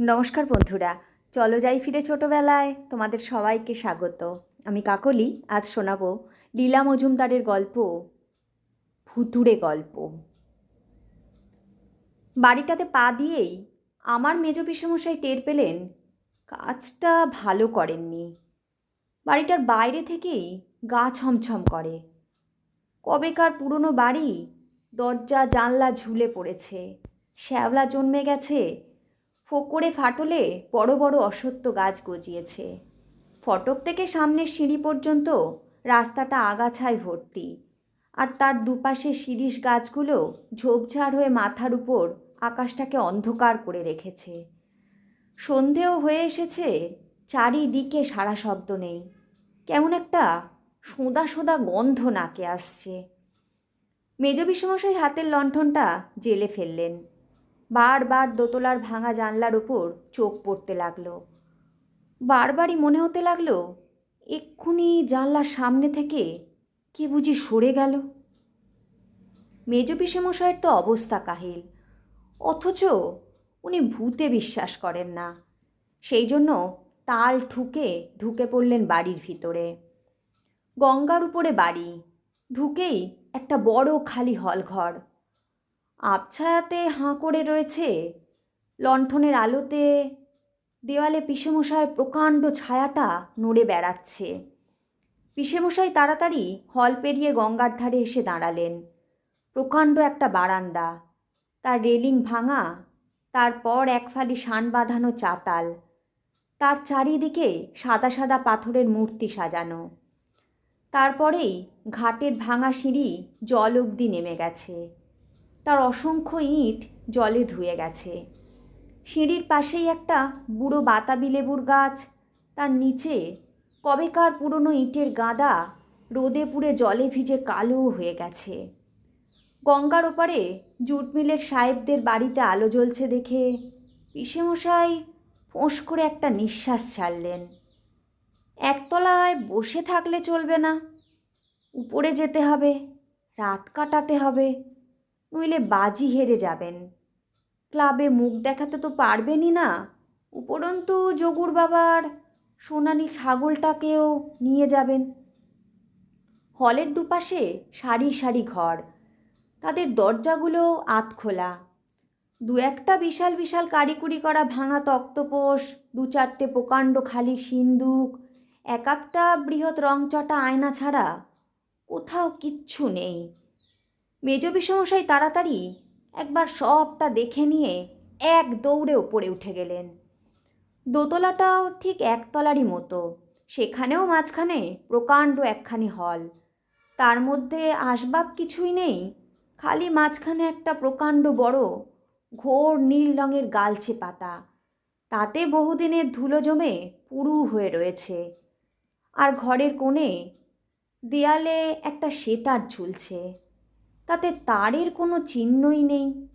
নমস্কার বন্ধুরা, চলো যাই ফিরে ছোটোবেলায়। তোমাদের সবাইকে স্বাগত। আমি কাকলি, আজ শোনাবো লীলা মজুমদারের গল্প, ভুতুড়ে গল্প। বাড়িটাতে পা দিয়েই আমার মেজ পিসমশাই টের পেলেন কাজটা ভালো করেননি। বাড়িটার বাইরে থেকেই গা ছমছম করে। কবেকার পুরনো বাড়ি, দরজা জানলা ঝুলে পড়েছে। শ্যাওলা জন্মে গেছে ফোকরে ফাটলে বড় বড় অসত্য গাছ গজিয়েছে। ফটক থেকে সামনের সিঁড়ি পর্যন্ত রাস্তাটা আগাছায় ভর্তি। আর তার দুপাশে শিরিষ গাছগুলো ঝোপঝাড় হয়ে মাথার উপর আকাশটাকে অন্ধকার করে রেখেছে। সন্ধেও হয়ে এসেছে, চারিদিকে সারা শব্দ নেই। কেমন একটা সোঁদা সোঁদা গন্ধ নাকে আসছে। মেজ হাতের লণ্ঠনটা জেলে ফেললেন। বারবার দোতলার ভাঙা জানলার উপর চোখ পড়তে লাগল। বারবারই মনে হতে লাগল, এক্ষুনি জানলার সামনে থেকে কে বুঝি সরে গেল? মেজ পিসেমশাইয়ের তো অবস্থা কাহিল, অথচ উনি ভূতে বিশ্বাস করেন না। সেই জন্য তাল ঠুকে ঢুকে পড়লেন বাড়ির ভিতরে। গঙ্গার উপরে বাড়ি, ঢুকেই একটা বড় খালি হল ঘর আবছায়াতে হাঁ করে রয়েছে। লণ্ঠনের আলোতে দেওয়ালে পিসেমশাইয়ের প্রকাণ্ড ছায়াটা নড়ে বেড়াচ্ছে। পিসেমশাই তাড়াতাড়ি হল পেরিয়ে গঙ্গার ধারে এসে দাঁড়ালেন। প্রকাণ্ড একটা বারান্দা। তার রেলিং ভাঙা তারপর এক ফালি শান বাঁধানো চাতাল। তার চারিদিকে সাদা সাদা পাথরের মূর্তি সাজানো। তারপরেই ঘাটের ভাঙা সিঁড়ি জল অবধি নেমে গেছে। তার অসংখ্য ইট জলে ধুয়ে গেছে। সিঁড়ির পাশেই একটা বুড়ো বাতাবি লেবুর গাছ, তার নিচে কবেকার পুরনো ইটের গাদা রোদে পুড়ে জলে ভিজে কালো হয়ে গেছে। গঙ্গার ওপারে জুট মিলের সাহেবদের বাড়িতে আলো জ্বলছে দেখে পিসেমশাই ফোঁস করে একটা নিঃশ্বাস ছাড়লেন। একতলায় বসে থাকলে চলবে না, উপরে যেতে হবে, রাত কাটাতে হবে। নইলে বাজি হেরে যাবেন। ক্লাবে মুখ দেখাতে তো পারবেনই না। উপরন্তু যোগুর বাবার সোনালি ছাগলটাকেও নিয়ে যাবেন। হলের দুপাশে সারি সারি ঘর। তাদের দরজাগুলো আত খোলা দু একটা বিশাল বিশাল কারিকুরি করা ভাঙা তক্তপোষ, দু চারটে প্রকাণ্ড খালি সিন্দুক, এক একটা বৃহৎ রংচটা আয়না ছাড়া কোথাও কিচ্ছু নেই। মেজ বিষমশাই তাড়াতাড়ি একবার সবটা দেখে নিয়ে এক দৌড়ে ওপরে উঠে গেলেন। দোতলাটাও ঠিক একতলারই মতো, সেখানেও মাঝখানে প্রকাণ্ড একখানি হল। তার মধ্যে আসবাব কিছুই নেই, খালি মাঝখানে একটা প্রকাণ্ড বড় ঘোর নীল রঙের গালছে পাতা। তাতে বহুদিনের ধুলো জমে পুরু হয়ে রয়েছে। আর ঘরের কোণে দেয়ালে একটা সেতার ঝুলছে। তাতে তারের কোনো চিহ্নই নেই।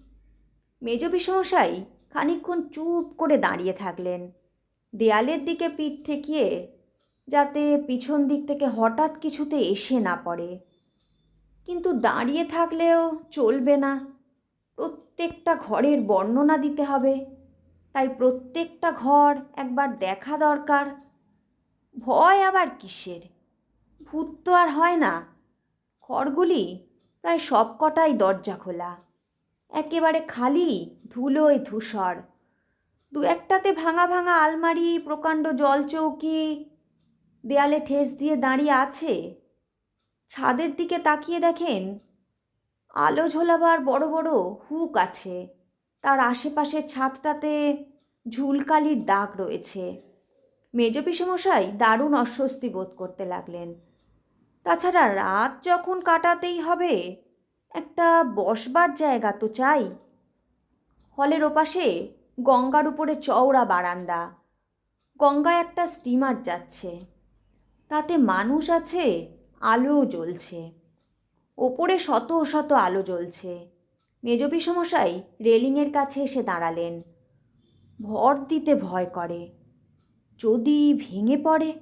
মেজ বিষমশাই খানিকক্ষণ চুপ করে দাঁড়িয়ে থাকলেন। দেয়ালের দিকে পিঠ ঠেকিয়ে যাতে পিছন দিক থেকে হঠাৎ কিছুতে এসে না পড়ে। কিন্তু দাঁড়িয়ে থাকলেও চলবে না। প্রত্যেকটা ঘরের বর্ণনা দিতে হবে। তাই প্রত্যেকটা ঘর একবার দেখা দরকার। ভয় আবার কিসের? ভূত তো আর হয় না। ঘরগুলি প্রায় সব কটাই দরজা খোলা। একেবারে খালি ধুলোয় ধূসর। দু একটাতে ভাঙা ভাঙা আলমারি, প্রকাণ্ড জলচৌকি, দেয়ালে ঠেস দিয়ে দাঁড়িয়ে আছে। ছাদের দিকে তাকিয়ে দেখেন, আলো ঝোলাবার বড় বড় হুক আছে। তার আশেপাশের ছাদটাতে ঝুলকালির দাগ রয়েছে। মেজ পিসমশাই দারুণ অস্বস্তি বোধ করতে লাগলেন। তাছাড়া রাত যখন কাটাতেই হবে একটা বসবার জায়গা তো চাই। হলের ওপাশে গঙ্গার উপরে চওড়া বারান্দা। গঙ্গায় একটা স্টিমার যাচ্ছে। তাতে মানুষ আছে আলো জ্বলছে। ওপরে শত শত আলো জ্বলছে। মেজ পিসমশাই রেলিংয়ের কাছে এসে দাঁড়ালেন। ভর দিতে ভয় করে। যদি ভেঙে পড়ে,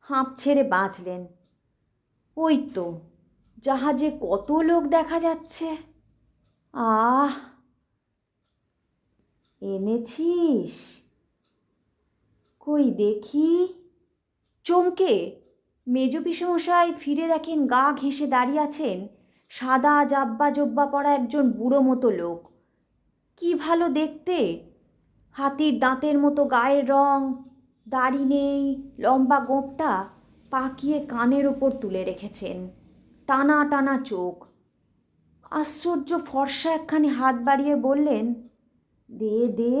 হাঁপ ছেড়ে বাঁচলেন। ওই তো জাহাজে কত লোক দেখা যাচ্ছে? আহ, এনেছিস? কই দেখি। চমকে মেজ পিসমশাই ফিরে দেখেন গা ঘেঁষে দাঁড়িয়ে আছেন সাদা জাব্বা জব্বা পরা একজন বুড়ো মতো লোক। কি ভালো দেখতে। হাতির দাঁতের মতো গায়ের রং, দাড়ি নেই, লম্বা গোঁপটা পাকিয়ে কানের ওপর তুলে রেখেছেন। টানা টানা চোখ। আশ্চর্য ফর্সা একখানি হাত বাড়িয়ে বললেন, দে দে,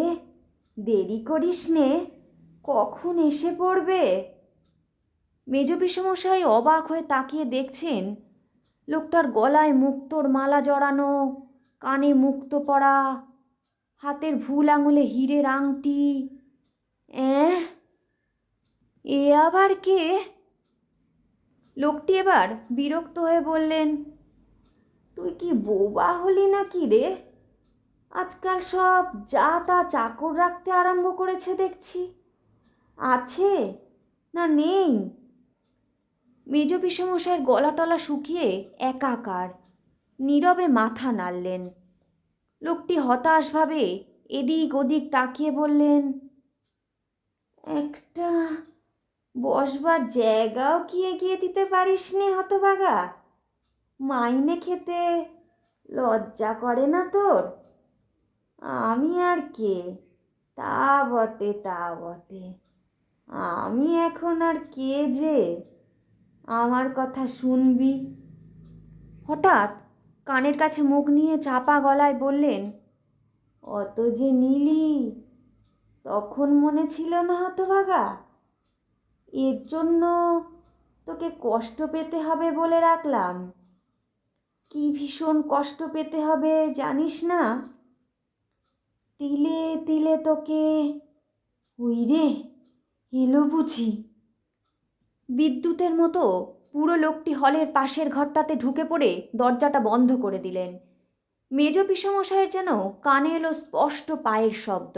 দেরি করিস নে, কখন এসে পড়বে? মেজ পিসমশাই অবাক হয়ে তাকিয়ে দেখছেন, লোকটার গলায় মুক্তোর মালা জড়ানো, কানে মুক্তো পরা হাতের ভুল আঙুলে হিরের আংটি। এ আবার কে? লোকটি এবার বিরক্ত হয়ে বললেন, তুই কি বোবা হলি না কি রে? আজকাল সব যা তা চাকর রাখতে আরম্ভ করেছে দেখছি। আছে না নেই? মেজ পিসমশাইয়ের গলা টলা শুকিয়ে একাকার, নীরবে মাথা নাড়লেন। লোকটি হতাশভাবে এদিক ওদিক তাকিয়ে বললেন, একটা বসবার জায়গাও কি এগিয়ে দিতে পারিস নে হতবাগা মাইনে খেতে লজ্জা করে না তোর? আমি আর কে? তা বটে তা বটে। আমি এখন আর কে যে? আমার কথা শুনবি? হঠাৎ কানের কাছে মুখ নিয়ে চাপা গলায় বললেন, অত যে নীলি, তখন মনে ছিল না হতভাগা? এর জন্য তোকে কষ্ট পেতে হবে বলে রাখলাম। কি ভীষণ কষ্ট পেতে হবে জানিস না? তিলে তিলে তোকে ওই রে, এলো বুঝি। বিদ্যুতের মতো পুরো লোকটি হলের পাশের ঘরটাতে ঢুকে পড়ে দরজাটা বন্ধ করে দিলেন। মেজ পিসমশাইয়ের যেন কানে এলো স্পষ্ট পায়ের শব্দ।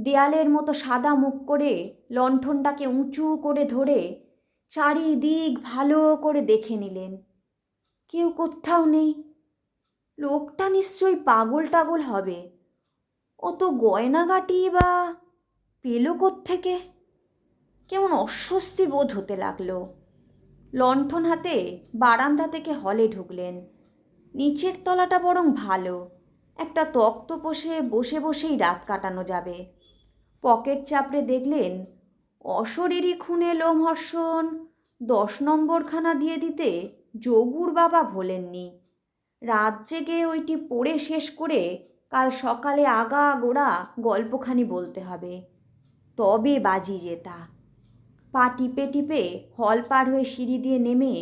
দেয়ালের মতো সাদা মুখ করে লণ্ঠনটাকে উঁচু করে ধরে চারিদিক ভালো করে দেখে নিলেন। কেউ কোথাও নেই। লোকটা নিশ্চয়ই পাগল টাগল হবে। অত গয়নাগাটি বা পেল থেকে কেমন অস্বস্তি বোধ হতে লাগল। লণ্ঠন হাতে বারান্দা থেকে হলে ঢুকলেন। নিচের তলাটা বরং ভালো। একটা তক্ত পোষে বসে বসেই রাত কাটানো যাবে। পকেট চাপড়ে দেখলেন, অশরীরী খুনে লোমহর্ষণ, দশ নম্বরখানা দিয়ে দিতে যোগুর বাবা ভোলেননি। রাত জেগে ওইটি পড়ে শেষ করে কাল সকালে আগা গোড়া গল্পখানি বলতে হবে। তবে বাজি জেতা পা টিপে টিপে হল পার হয়ে সিঁড়ি দিয়ে নেমে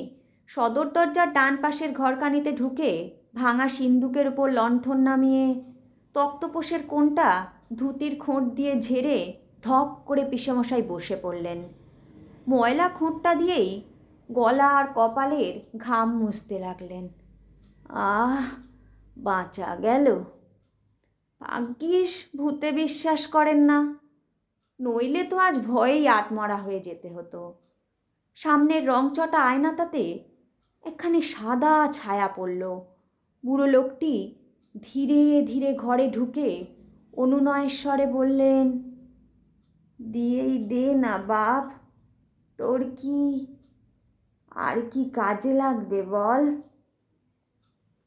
সদর দরজার ডান পাশের ঘরকানিতে ঢুকে ভাঙা সিন্দুকের ওপর লণ্ঠন নামিয়ে তক্তপোষের কোণটা ধুতির খোঁট দিয়ে ঝেড়ে ধপ করে পিসেমশাই বসে পড়লেন। ময়লা খোঁটটা দিয়েই গলা আর কপালের ঘাম মুছতে লাগলেন। আহ, বাঁচা গেল। ভাগ্যিস ভূতে বিশ্বাস করেন না। নইলে তো আজ ভয়েই আত্মরা হয়ে যেতে হতো। সামনের রংচটা আয়নাটাতে একখানি সাদা ছায়া পড়ল। বুড়ো লোকটি ধীরে ধীরে ঘরে ঢুকে অনুনয়েশ্বরে বললেন, দিয়েই দে না বাপ, তোর কি, আর কি কাজে লাগবে বল?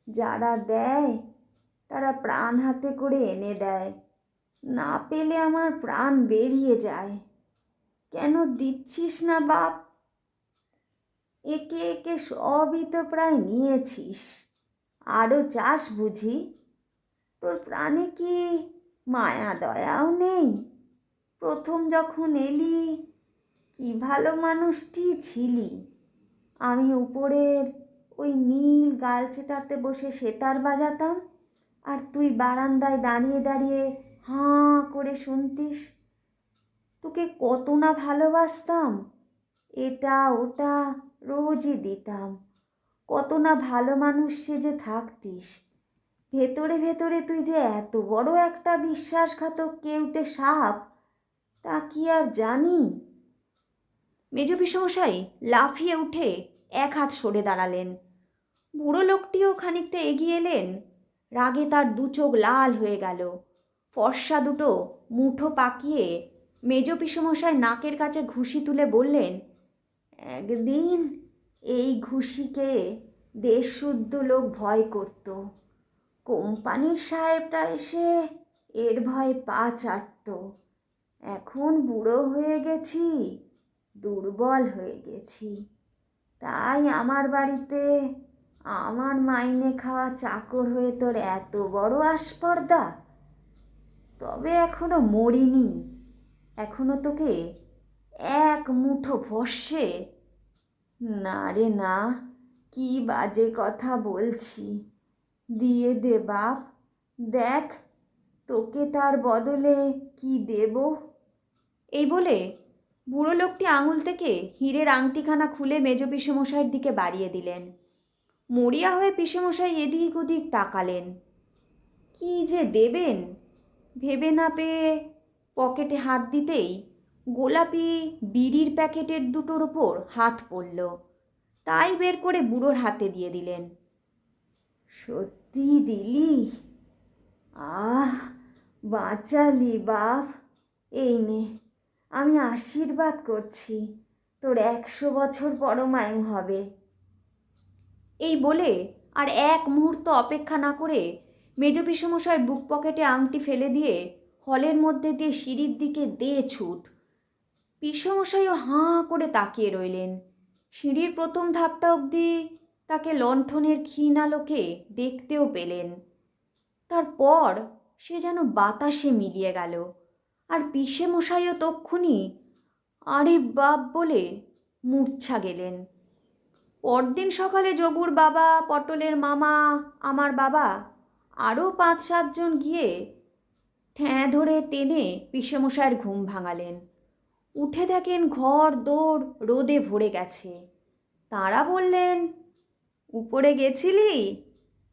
যারা দেয়, তারা প্রাণ হাতে করে এনে দেয়। না পেলে আমার প্রাণ বেরিয়ে যায়। কেন দিচ্ছিস না বাপ? একে একে সবই তো প্রায় নিয়েছিস। আরও চাস বুঝি। তোর প্রাণে কি মায়া, দয়াও নেই। প্রথম যখন এলি, কি ভালো মানুষটি ছিলি। আমি উপরের ওই নীল গালছেটাতে বসে সেতার বাজাতাম, আর তুই বারান্দায় দাঁড়িয়ে দাঁড়িয়ে হাঁ করে শুনতিস, তোকে কত না ভালোবাসতাম, এটা ওটা রোজই দিতাম। কত না ভালো মানুষ সে যে থাকতিস ভেতরে ভেতরে তুই যে এত বড় একটা বিশ্বাসঘাতক কেউটে সাপ, তা কি আর জানি? মেজ পিসমশাই লাফিয়ে উঠে এক হাত সরে দাঁড়ালেন। বুড়ো লোকটিও খানিকটা এগিয়ে এলেন। রাগে তার দু চোখ লাল হয়ে গেল। ফর্সা দুটো মুঠো পাকিয়ে মেজ পিসমশাই নাকের কাছে ঘুষি তুলে বললেন, একদিন এই ঘুষিকে দেশশুদ্ধ লোক ভয় করত। কোম্পানির সাহেবটা এসে এর ভয় পা চাটত। এখন বুড়ো হয়ে গেছি, দুর্বল হয়ে গেছি। তাই আমার বাড়িতে আমার মাইনে খাওয়া চাকর হয়ে তোর এত বড় আস্পর্দা। তবে এখনও মরিনি, এখনও তোকে এক মুঠো ভস্যে। না রে না, কি বাজে কথা বলছি। দিয়ে দে বাপ। দেখ, তোকে তার বদলে কি দেব? এই বলে বুড়ো লোকটি আঙুল থেকে হীরের আংটিখানা খুলে মেজ পিসমশাইয়ের দিকে বাড়িয়ে দিলেন। মরিয়া হয়ে পিসেমশাই এদিক ওদিক তাকালেন। কি যে দেবেন? ভেবে না পেয়ে পকেটে হাত দিতেই গোলাপি বিড়ির প্যাকেটের দুটোর ওপর হাত পড়ল। তাই বের করে বুড়োর হাতে দিয়ে দিলেন। সত্যি দিলি আহ, বাঁচালি বাপ। এই নে, আমি আশীর্বাদ করছি। তোর একশো বছর পরমায়ু হবে। এই বলে আর এক মুহূর্ত অপেক্ষা না করে মেজ বুক পকেটে আংটি ফেলে দিয়ে হলের মধ্যে দিয়ে সিঁড়ির দিকে দে ছুট। পিসমশাইও হাঁ করে তাকিয়ে রইলেন। সিঁড়ির প্রথম ধাপটা অবধি তাকে লণ্ঠনের ক্ষীণ আলোকে দেখতেও পেলেন। তারপর সে যেন বাতাসে মিলিয়ে গেল। আর পিসে মশাইও তক্ষুনি আরে বাপ বলে মূর্ছা গেলেন। পরদিন সকালে যোগুর বাবা, পটলের মামা, আমার বাবা আরও পাঁচ সাতজন গিয়ে ঠ্যাঁ ধরে টেনে পিসেমশাইয়ের ঘুম ভাঙালেন। উঠে দেখেন ঘর দৌড় রোদে ভরে গেছে। তাঁরা বললেন উপরে গেছিলি?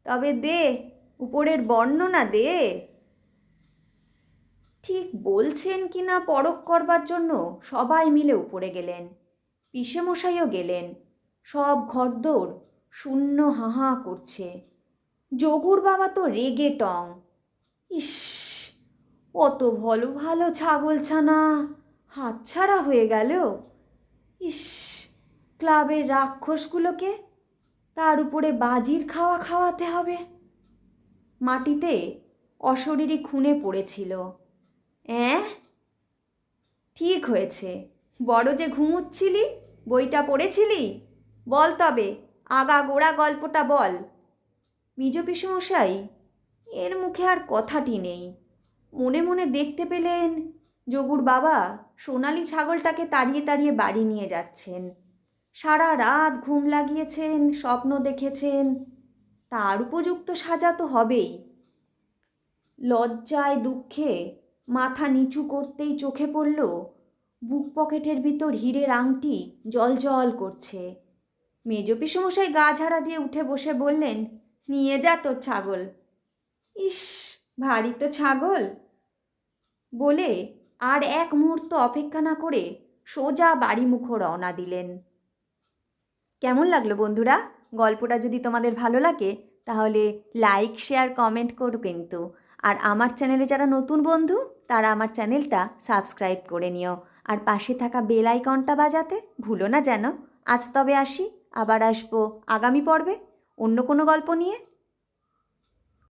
তবে দে, উপরের বর্ণনা দে। ঠিক বলছেন কি না পরখ করবার জন্য? সবাই মিলে উপরে গেলেন। পিসেমশাইও গেলেন। সব ঘরদোর শূন্য হাহা করছে। যোগুর বাবা তো রেগে টং। ইস, অত ভালো ভালো ছাগল ছানা হাতছাড়া হয়ে গেল। ইস, ক্লাবের রাক্ষসগুলোকে তার উপরে বাজির খাওয়া খাওয়াতে হবে। মাটিতে অশরীরী খুনে পড়েছিল। অ্যাঁ? ঠিক হয়েছে। বড় যে ঘুমুচ্ছিলি, বইটা পড়েছিলি? বল তবে, আগা গোড়া গল্পটা বল। মিজ পিসমশাই, এর মুখে আর কথাটি নেই। মনে মনে দেখতে পেলেন, যোগুর বাবা সোনালি ছাগলটাকে তাড়িয়ে তাড়িয়ে বাড়ি নিয়ে যাচ্ছেন। সারা রাত ঘুম লাগিয়েছেন, স্বপ্ন দেখেছেন। তার উপযুক্ত সাজা তো হবেই। লজ্জায় দুঃখে মাথা নিচু করতেই চোখে পড়ল বুক পকেটের ভিতর হীরের আংটি জল করছে। মেজ পিসমশাই গা ঝাড়া দিয়ে উঠে বসে বললেন, নিয়ে যা তোর ছাগল। ইস, ভারী তো ছাগল। বলে আর এক মুহূর্ত অপেক্ষা না করে সোজা বাড়ি মুখো রওনা দিলেন। কেমন লাগল বন্ধুরা? গল্পটা যদি তোমাদের ভালো লাগে, তাহলে লাইক শেয়ার কমেন্ট করো কিন্তু। আর আমার চ্যানেলে যারা নতুন বন্ধু, তারা আমার চ্যানেলটা সাবস্ক্রাইব করে নিও। আর পাশে থাকা বেল আইকনটা বাজাতে ভুলো না যেন। আজ তবে আসি, আবার আসব আগামী পর্বে অন্য কোনো গল্প নিয়ে।